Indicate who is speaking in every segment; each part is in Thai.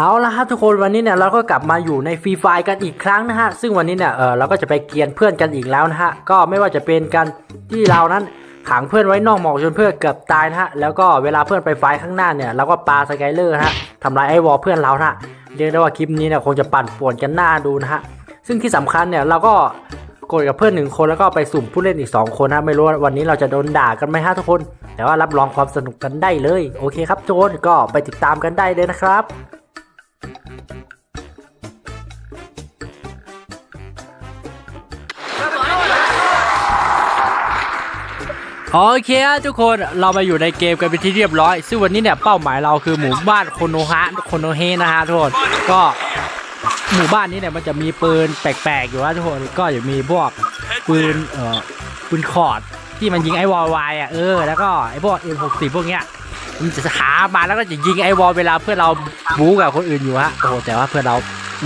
Speaker 1: เอาละครับทุกคนวันนี้เนี่ยเราก็กลับมาอยู่ในฟรีไฟกันอีกครั้งนะฮะ ซึ่งวันนี้เนี่ยเออเราก็จะไปเกียนเพื่อนกันอีกแล้วนะฮะ ก็ไม่ว่าจะเป็นการที่เรานั้นขังเพื่อนไว้นอกหมอกจนเพื่อนเกือบตายนะฮะ แล้วก็เวลาเพื่อนไปไฟข้างหน้าเนี่ยเราก็ปาสไกเลอร์ฮะทำลายไอวอลเพื่อนเราฮะเรียกได้ว่าคลิปนี้เนี่ยคงจะปั่นป่วนกันหน้าดูนะฮะ ซึ่งที่สำคัญเนี่ยเราก็กดกับเพื่อนหนึ่งคนแล้วก็ไปสุ่มผู้เล่นอีก 2 คนนะไม่รู้ว่าวันนี้เราจะโดนด่ากันไหมฮะทุกคน แต่ว่ารับรองความสนุกกันได้เลย โอเคครับโจนก็ไปติดตามกันได้เลยนะครับ โอเคทุกคนเรามาอยู่ในเกมกันเป็นที่เรียบร้อย ซึ่งวันนี้เนี่ยเป้าหมายเราคือหมู่บ้านโคโนฮะโคโนเฮนะฮะทุกคนก็หมู่บ้านนี้เนี่ยมันจะมีปืนแปลกๆอยู่นะทุกคนก็จะมีพวกปืนเอ่อปืนคอร์ดที่มันยิงไอ้วอลวายอะเออแล้วก็ไอ้พวก M60 พวกเนี้ย มันจะหามาแล้วก็จะยิงไอ้วอลเวลาเพื่อนเราบู๊กับคนอื่นอยู่ฮะโอ้แต่ว่าเพื่อนเรา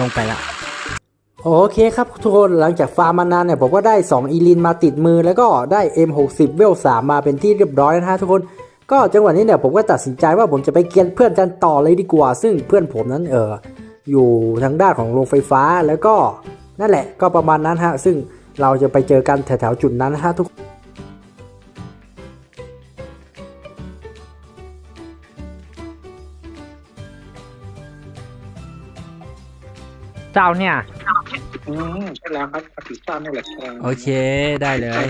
Speaker 1: ลงไปแล้วโอเคครับทุกคนหลังจากฟาร์มมานานเนี่ยผมก็ได้ 2 อีลินมาติดมือแล้วก็ได้ M60 เวล3มาเป็นที่เรียบร้อยนะฮะทุกคนก็จังหวะนี้เนี่ยผมก็ตัดสินใจว่าผมจะไปเกียนเพื่อนกันต่อเลยดีกว่า ซึ่งเพื่อนผมนั้นเอออยู่ทางด้านของโรงไฟฟ้าแล้วก็นั่นแหละก็ประมาณนั้นฮะซึ่งเราจะไปเจอกันแถวๆจุดนั้นนะฮะทุกคน เจ้าเนี่ย
Speaker 2: อืมใช่แล้วครับปฏิซ่านี่แหละครับ
Speaker 1: โอเคได้เลย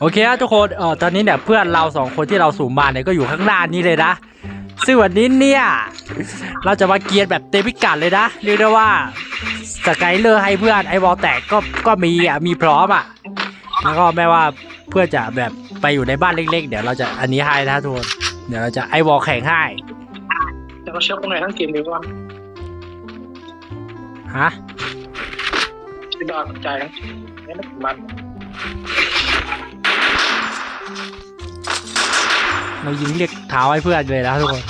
Speaker 1: โอเคครับทุกคนเออตอนนี้เนี่ยเพื่อนเราสองคนที่เราสูงมาเนี่ยก็อยู่ข้างหน้านี้เลยนะซึ่งวันนี้เนี่ยเราจะมาเกียร์แบบเต็มพิกัดเลยนะเรียกได้ว่าสกายเลอร์ให้เพื่อนไอวอลแตกก็ก็มีอะมีพร้อมอะแล้วก็แม้ว่าเพื่อนจะแบบไปอยู่ในบ้านเล็ก ๆ เดี๋ยวเราจะอันนี้ให้นะทุกคนเดี๋ยวเราจะไอวอลแข่งให้
Speaker 2: จะเขาเชื่อตรงไหนทั้งเกมเลยว่า
Speaker 1: ฮะ
Speaker 2: ที่ดาวกระจายทั้งนี่ไม่ถึงมัน
Speaker 1: เรายิงเรียกเท้าให้เพื่อนเลยนะทุกคน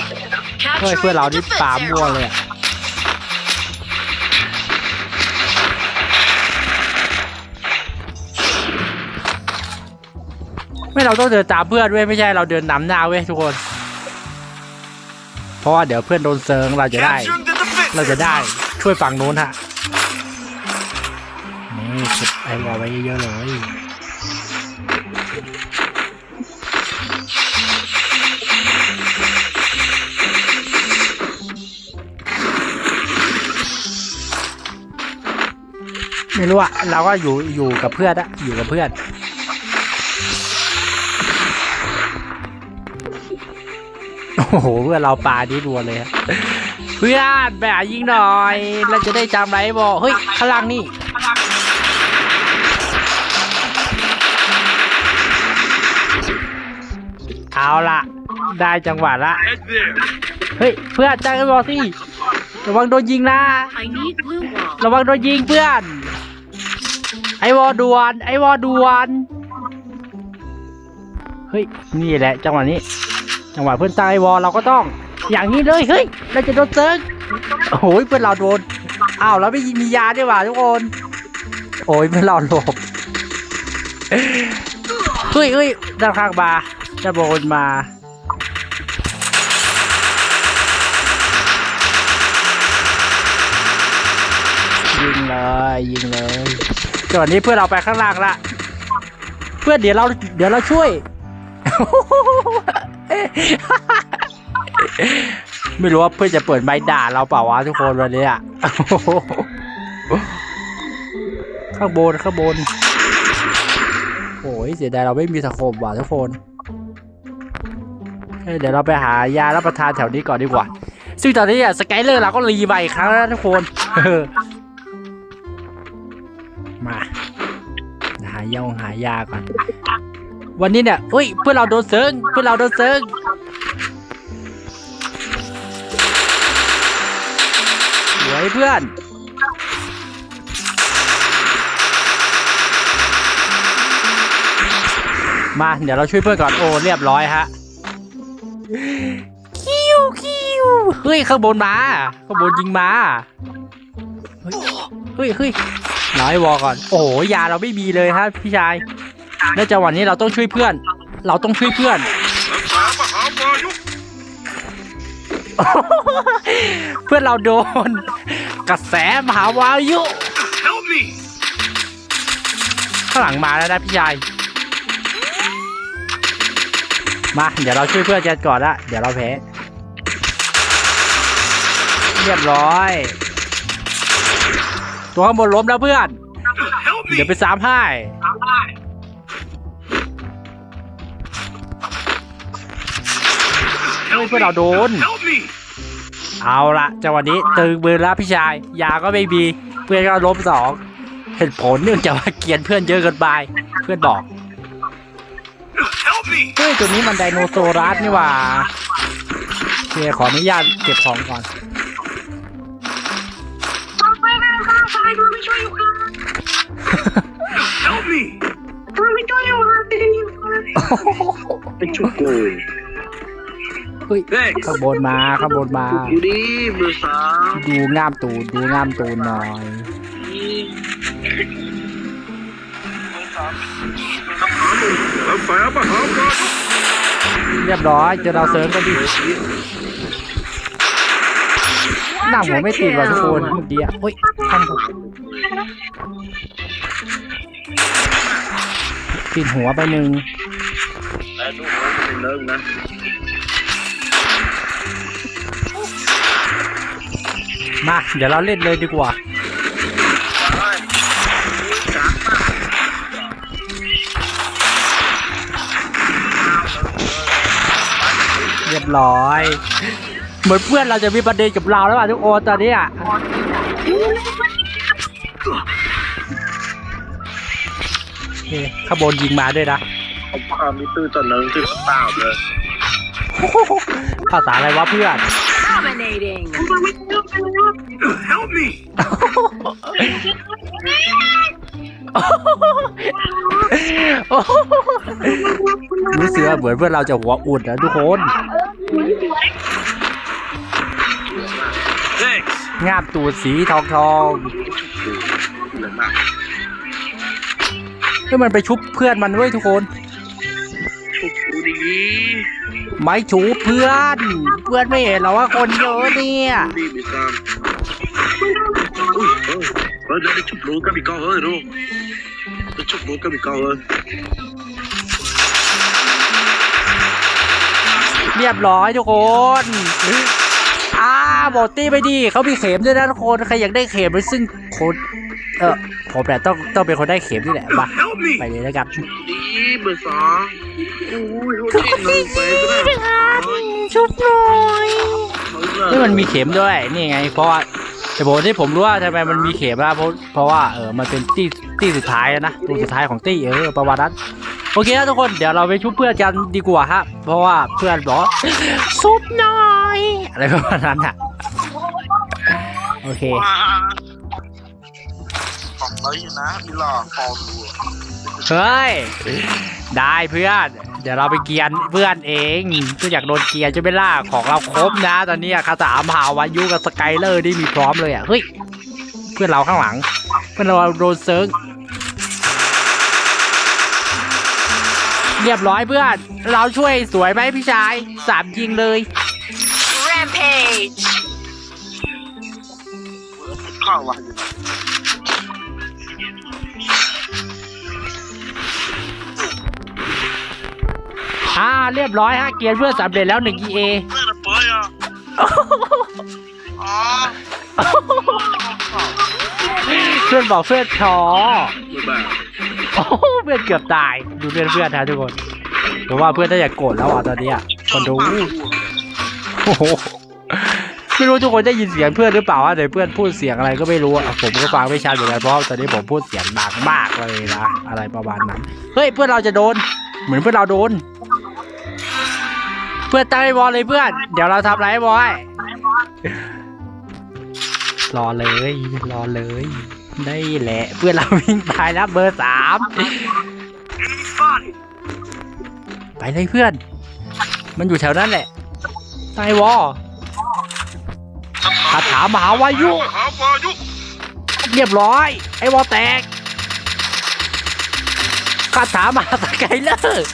Speaker 1: เฮ้ยเพื่อนเรานี่ปามั่วเลยอะไม่เราต้องเดินตามเพื่อนเว้ยไม่ใช่เราเดินนำหน้าเว้ยทุกคน เพราะว่าเดี๋ยวเพื่อนโดนเซิงเราจะได้ เราจะได้ ช่วยฝั่งนู้นฮะนี่เก็บไอ้วอลไว้เยอะๆเลยไม่รู้อะเราก็อยู่อยู่กับเพื่อนอะอยู่กับเพื่อนโอ้โหเพื่อนเราปาดีรัวเลยอะ เพื่อนแบะยิงหน่อย เราจะได้จำไรบอกเฮ้ยข้างล่างนี่เอาละได้จังหวะละ เฮ้ย เพื่อนจ้างกันบอกสิระวังโดนยิงนะระวังโดนยิงเพื่อน ไอวอดวน ไอวอดวนเฮ้ยนี่แหละ จังหวะนี้ จังหวะเพื่อนตายไอวอเราก็ต้อง อย่างนี้เลยเฮ้ยเราจะโดนเซิร์ฟโอ้ยเพื่อนเราโดนอ้าวแล้วไม่มียาด้วยว่ะทุกคนโอ้ยเพื่อนเราหลบเฮ้ยเฮ้ยด้านข้างมาจะโดนมายิงเลยยิงเลยจอนนี้เพื่อนเราไปข้างล่างละเพื่อนเดี๋ยวเราเดี๋ยวเราช่วย ไม่รู้ว่าเพื่อนจะเปิดไม้ด่าเราเปล่าวะทุกคนวันนี้อะข้างบนข้างบนโอ้ยเสียดายเราไม่มีสโคมว่ะทุกคนเดี๋ยวเราไปหายารับประทานแถวนี้ก่อนดีกว่า ซึ่งตอนนี้อะสไกเลอร์เราก็รีใหม่ครั้งแล้วทุกคนมาหายาหายาก่อนวันนี้เนี่ยเฮ้ยเพื่อนเราโดนเซิงเพื่อนเราโดนเซิง เพื่อนมาเดี๋ยวเราช่วยเพื่อนก่อนโอ้เรียบร้อยฮะคิวคิวเฮ้ยข้างบนมาข้างบนยิงมาเฮ้ยเฮ้ยเฮ้ยรอให้วอก่อน โอ้โหยาเราไม่มีเลยฮะพี่ชายในจังหวะนี้เราต้องช่วยเพื่อน เราต้องช่วยเพื่อน เพื่อนเราโดน กระแสมหาวายุ
Speaker 3: Help me!
Speaker 1: ข้างหลังมาแล้วนะพี่ชายมา เดี๋ยวเราช่วยเพื่อนกันก่อนละเดี๋ยวเราแพ้เรียบร้อย ตัวข้างบนล้มแล้วเพื่อน
Speaker 3: Help
Speaker 1: เดี๋ยว
Speaker 3: me!
Speaker 1: ไปสามให้ เฮ้ยเพื่อนเราโดน
Speaker 3: Help me!
Speaker 1: เอาละจังหวะนี้ตึงมือแล้วพี่ชาย ยาก็ไม่มี เพื่อนก็ล้มสองเหตุผลเนื่องจากว่าเกลียนเพื่อนเยอะเกินไป เพื่อนบอก
Speaker 3: Help me!
Speaker 1: เฮ้ยตัวนี้มันไดโนเสารัสนี่หว่าโอเคขออนุญาตเก็บของก่อน
Speaker 4: ไปกันค่ะไปดูไม่ช่วยอยู่ค่ะ
Speaker 3: Help me!
Speaker 4: ดูไม่ช่วยอยู่ค่ะดีค่ะ
Speaker 2: ไปชุบกู
Speaker 1: เฮ้ย
Speaker 3: Thanks.
Speaker 1: ข้างบนมาข้างบนมา
Speaker 2: อยู่ดีเบอร์สาม
Speaker 1: ดูง่ามตูนดูง่ามตูนหน่อย
Speaker 3: I'm fire up a home run.
Speaker 1: เรียบร้อยเจอเราเสริมกันดิหน้าหัวไม่ติดว่ะทุกคนเมื่อกี้อะเฮ้ยข้างบนติดหัวไปหนึ่ง
Speaker 2: แต่ดูว่าจะเป็นเลิกนะ
Speaker 1: มา เดี๋ยวเราเล่นเลยดีกว่า เรียบร้อย เหมือนเพื่อนเราจะมีประเด็นกับเราแล้วอะทุกคนตอนนี้อะนี่ขางบวนยิงมาด้วยนะ
Speaker 2: ผมความมิตื้อต่อเนิงที่เปล่าเลย
Speaker 1: ภาษาอะไรวะเพื่อน
Speaker 4: Dominating
Speaker 3: Help me!
Speaker 1: รู้สึกว่าเหมือนเพื่อนเราจะหัวอุ่นนะทุกคน
Speaker 3: Thanks.
Speaker 1: งาบตูดสีทองทอง
Speaker 2: เลยมาก
Speaker 1: เฮ้ยมันไปชุบเพื่อนมันเว้ยทุกคน
Speaker 2: ชุบกูดี
Speaker 1: ไม่ชุบเพื่อน เพื่อนไม่เห็นเหรอว่าคนเยอะเนี่ย
Speaker 2: ดีเบอร์สามอุ้ย เออเออเดี๋ยวได้ชุบรู้กันอีกก้อนเฮ้ยดูได้ชุบรู้กันอีกก้อนเฮ้ย
Speaker 1: เรียบร้อยทุกคนอ้าบอกตี้ไปดี เขามีเข็มด้วยนะทุกคน ใครอยากได้เข็มซึ่งคนเออผมแหละต้องต้องเป็นคนได้เข็มนี่แหละมา
Speaker 3: Help me!
Speaker 1: ไปเลยแล้วกัน
Speaker 2: ดีเบอร์สองอุ้ยโหดเงินไปก็ได้
Speaker 1: ชุบหน่อย
Speaker 2: เฮ้ย
Speaker 1: นี่มันมีเข็มด้วย นี่ไง เพราะว่า แต่ผมที่ผมรู้ว่าทำไมมันมีเข็มนะเพราะเพราะว่าเออมันเป็นตี้ตี้สุดท้ายนะตัวสุดท้ายของตี้เออประวัตินั้นโอเคนะทุกคนเดี๋ยวเราไปชุบเพื่อนกันดีกว่าฮะเพราะว่าเพื่อนบอกซุปหน่อยอะไรประมาณนั้นอะโอเค
Speaker 2: ของเราอยู่นะพี่หล่อฟองดู
Speaker 1: เฮ้ยได้เพื่อนเดี๋ยวเราไปเกียนเพื่อนเองก็อยากโดนเกียนจะไม่ล่าของเราครบนะ ตอนนี้คาถามหาวายุกับสไกเลอร์นี่มีพร้อมเลยอะเฮ้ยเพื่อนเราข้างหลัง เพื่อนเราโดนเซิร์งเรียบร้อยเพื่อน เราช่วยสวยไหมพี่ชายสามยิงเลย
Speaker 4: Rampage
Speaker 2: ข้าววะ อ่า
Speaker 1: เรียบร้อยฮะเกียนเพื่อนสำเร็จแล้วหนึ่ง EA
Speaker 2: เพื่อนเปย์อะอ๋อ
Speaker 1: เพื่อนบอกเพื่อนท้อโอ้เพื่อนเกือบตายดูเพื่อนเพื่อนนะทุกคนผมว่าเพื่อนน่าจะโกรธแล้วอะตอนนี้อะคนดูโอ้โหไม่รู้ทุกคนได้ยินเสียงเพื่อนหรือเปล่าอะแต่เพื่อนพูดเสียงอะไรก็ไม่รู้อะผมก็ฟังไม่ชัดเหมือนกันเพราะตอนนี้ผมพูดเสียงดังมากเลยนะอะไรประมาณนั้นเฮ้ยเพื่อนเราจะโดน เหมือนเพื่อนเราโดน เพื่อนตั้งไอ้บอลเลยเพื่อน เดี๋ยวเราทำไรให้บอยรอเลยรอเลย ได้แหละ เพื่อนเราวิ่งตายแล้วเบอร์สามไปเลยเพื่อน มันอยู่แถวนั้นแหละใต้วอคาถามหาวายุ
Speaker 3: หาวายุ
Speaker 1: เรียบร้อย ไอ้วอแตกคาถามหาสกายเลอร์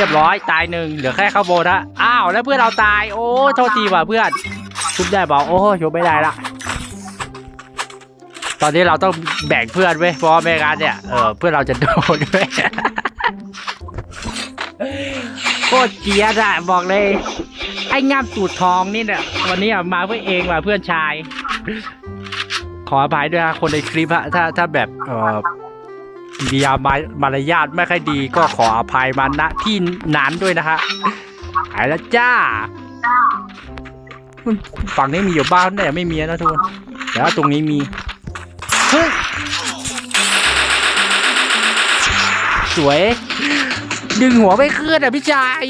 Speaker 1: รียบร้อยตายหนึ่งเหลือแค่ข้างบนะอ้าวแล้วเพื่อนเราตายโอ้โทษทีว่ะเพื่อนชุบได้บอกโอ้ชุบไม่ได้ละตอนนี้เราต้องแบ่งเพื่อนเว้ยเพราะว่าไม่งั้นเนี่ยเออเพื่อนเราจะโดนเว้ยโคตรเกียดอะบอกเลย ไอ้งามสูตรทองนี่เนี่ยวันนี้มาเพื่อเองว่ะเพื่อนชาย ขออภัยด้วยนะคนในคลิปฮะถ้าถ้าแบบเออ กิริยามารมารยาทไม่ค่อยดีก็ขออภัยมาณที่นั้นด้วยนะฮะหายแล้วจ้าฝั่งนี้มีอยู่บ้านแต่ไม่มีนะทุกคนแต่ว่าตรงนี้มีเฮ้ยสวย ดึงหัวไม่ขึ้นอะพี่ชาย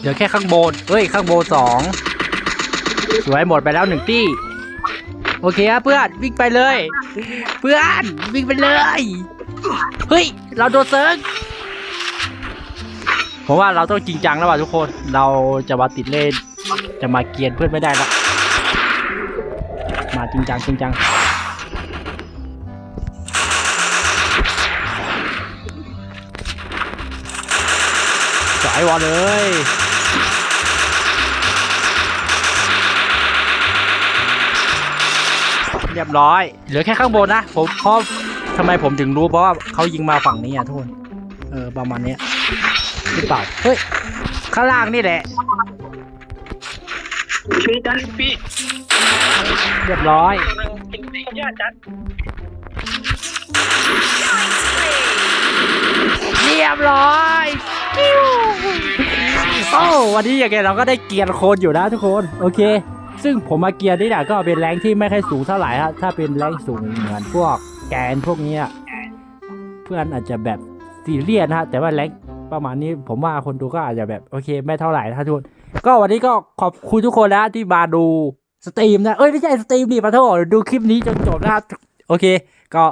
Speaker 1: เดี๋ยวแค่ข้างบนเฮ้ยข้างบนสอง สวยหมดไปแล้วหนึ่งตี้ โอเคครับเพื่อนวิ่งไปเลย เพื่อนวิ่งไปเลย เฮ้ย เราโดนเซิร์งผมว่าเราต้องจริงจังแล้วว่ะทุกคน เราจะมาติดเล่น จะมาเกียนเพื่อนไม่ได้ละมาจริงจังจริงจังสายวอเลย เรียบร้อย เหลือแค่ข้างบนนะ ผมเพราะทำไมผมถึงรู้เพราะว่าเขายิงมาฝั่งนี้อะทุกคน เออประมาณเนี้ยหรือเปล่า เฮ้ย ข้างล่างนี่แหละ
Speaker 2: ช่วยกันพี่
Speaker 1: เรียบร้อย
Speaker 2: ญาติจัด
Speaker 1: เรียบร้อยปิ้วโอ้วันนี้อย่างเงี้ยเราก็ได้เกียร์โคนอยู่นะทุกคน โอเค ซึ่งผมมาเกียร์นี่แหละก็เป็นแรงที่ไม่ค่อยสูงเท่าไหร่ฮะถ้าเป็นแรงสูงเหมือนพวกแกนพวกนี้เพื่อนอาจจะแบบซีเรียสนะฮะแต่ว่าแรงประมาณนี้ผมว่าคนดูก็อาจจะแบบโอเค ไม่เท่าไหร่นะทุนก็วันนี้ก็ขอบคุณทุกคนนะที่มาดูสตรีมนะเอ้ยไม่ใช่สตรีมดิมาเถอะดูคลิปนี้จนจบนะโอเค ก็